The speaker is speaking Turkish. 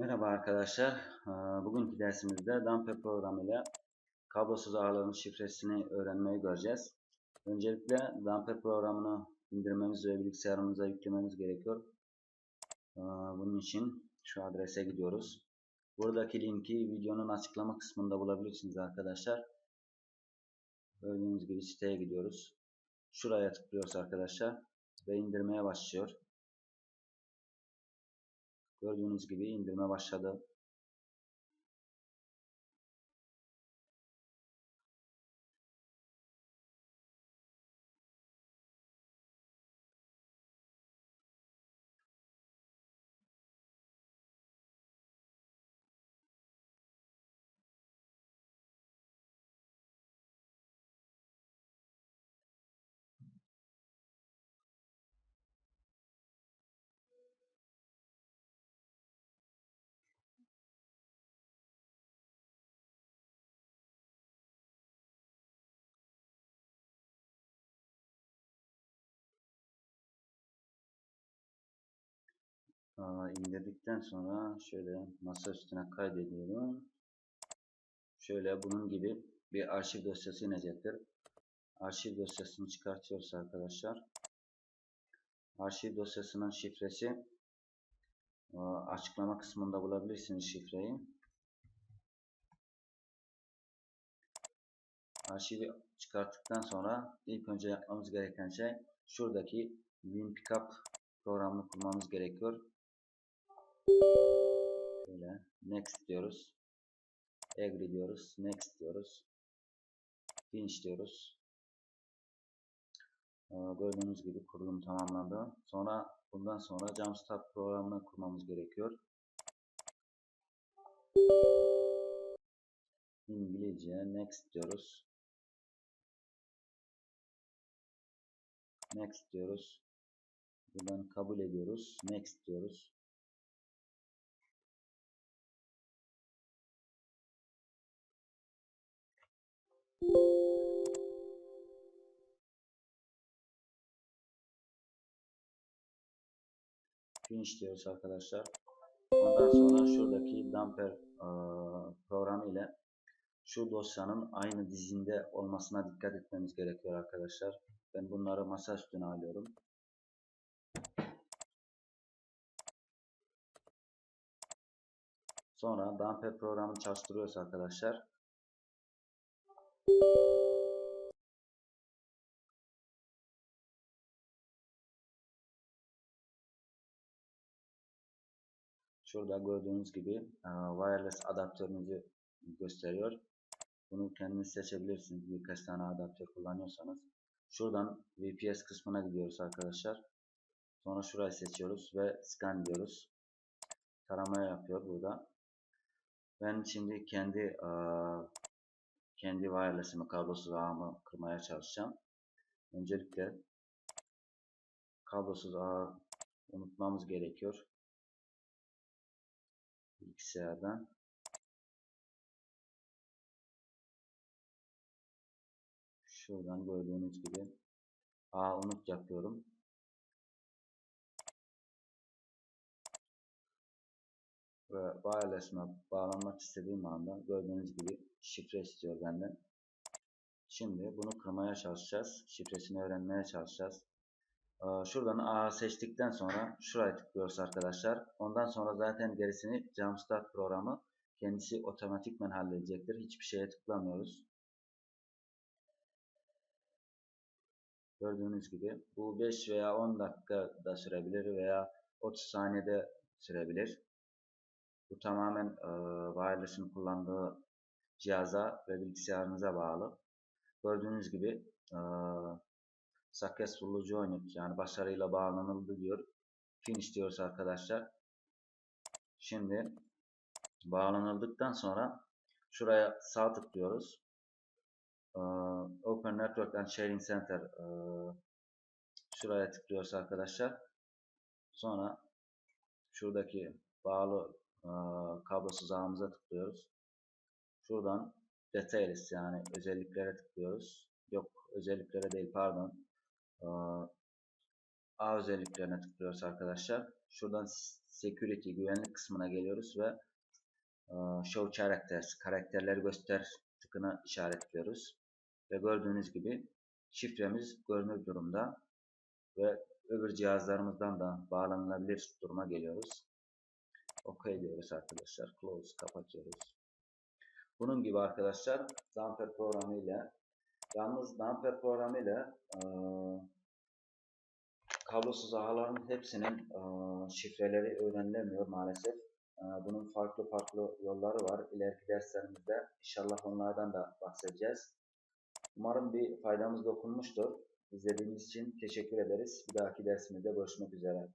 Merhaba arkadaşlar. Ee, Bugünkü dersimizde Damper programıyla kablosuz ağların şifresini öğrenmeyi göreceğiz. Öncelikle Damper programını indirmemiz ve bilgisayarımıza yüklememiz gerekiyor. Ee, Bunun için şu adrese gidiyoruz. Buradaki linki videonun açıklama kısmında bulabilirsiniz arkadaşlar. Gördüğünüz gibi siteye gidiyoruz. Şuraya tıklıyoruz arkadaşlar ve indirmeye başlıyor. Gördüğünüz gibi indirme başladı. Aa, indirdikten sonra şöyle masa üstüne kaydediyorum. Şöyle bunun gibi bir arşiv dosyası inecektir. Arşiv dosyasını çıkartıyoruz arkadaşlar. Arşiv dosyasının şifresi aa, açıklama kısmında bulabilirsiniz şifreyi. Arşivi çıkarttıktan sonra ilk önce yapmamız gereken şey şuradaki WinPickup programını kurmamız gerekiyor. Böyle next diyoruz. Agree diyoruz. Next diyoruz. Finish diyoruz. Ee, gördüğünüz gibi kurulum tamamlandı. Sonra bundan sonra Jumpstart programını kurmamız gerekiyor. İngilizce next diyoruz. Next diyoruz. Buradan kabul ediyoruz. Next diyoruz. Finish diyoruz arkadaşlar. Ondan sonra şuradaki Damper programı ile şu dosyanın aynı dizinde olmasına dikkat etmemiz gerekiyor arkadaşlar. Ben bunları masa üstüne alıyorum. Sonra Damper programı çalıştırıyoruz arkadaşlar. Şurada gördüğünüz gibi wireless adaptörünüzü gösteriyor. Bunu kendiniz seçebilirsiniz. Birkaç tane adaptör kullanıyorsanız. Şuradan VPS kısmına gidiyoruz arkadaşlar. Sonra şurayı seçiyoruz ve scan diyoruz. Tarama yapıyor burada. Ben şimdi kendi kendi wireless'imi kablosuz ağımı kırmaya çalışacağım. Öncelikle kablosuz ağı unutmamız gerekiyor. Bilgisayardan. Şuradan gördüğünüz gibi A unut yapıyorum. Ve wireless'ime bağlanmak istediğim anda gördüğünüz gibi şifre istiyor benden. Şimdi bunu kırmaya çalışacağız. Şifresini öğrenmeye çalışacağız. Şuradan A seçtikten sonra şuraya tıklıyoruz arkadaşlar. Ondan sonra zaten gerisini Jumpstart programı kendisi otomatikmen halledecektir. Hiçbir şeye tıklamıyoruz. Gördüğünüz gibi bu 5 veya 10 dakika da sürebilir veya 30 saniyede sürebilir. Bu tamamen e, wireless'ın kullandığı cihaza ve bilgisayarınıza bağlı. Gördüğünüz gibi e, successfully joined yani başarıyla bağlanıldı diyor. Finish diyoruz arkadaşlar. Şimdi bağlanıldıktan sonra şuraya sağ tıklıyoruz. Open Network and Sharing Center şuraya tıklıyoruz arkadaşlar. Sonra şuradaki bağlı kablosuz ağımıza tıklıyoruz. Şuradan Details yani özelliklere tıklıyoruz. Yok özelliklere değil pardon. A özelliklerine tıklıyoruz arkadaşlar. Şuradan security güvenlik kısmına geliyoruz ve e, show characters karakterleri göster tıkını işaretliyoruz. Ve gördüğünüz gibi şifremiz görünür durumda ve öbür cihazlarımızdan da bağlanılabilir duruma geliyoruz. OK diyoruz arkadaşlar. Close kapatıyoruz. Bunun gibi arkadaşlar Damper programı ile yalnız Damper programı ile e, kablosuz ağların hepsinin e, şifreleri öğrenilemiyor maalesef. E, bunun farklı farklı yolları var. İleriki derslerimizde inşallah onlardan da bahsedeceğiz. Umarım bir faydamız dokunmuştur. İzlediğiniz için teşekkür ederiz. Bir dahaki dersimizde görüşmek üzere.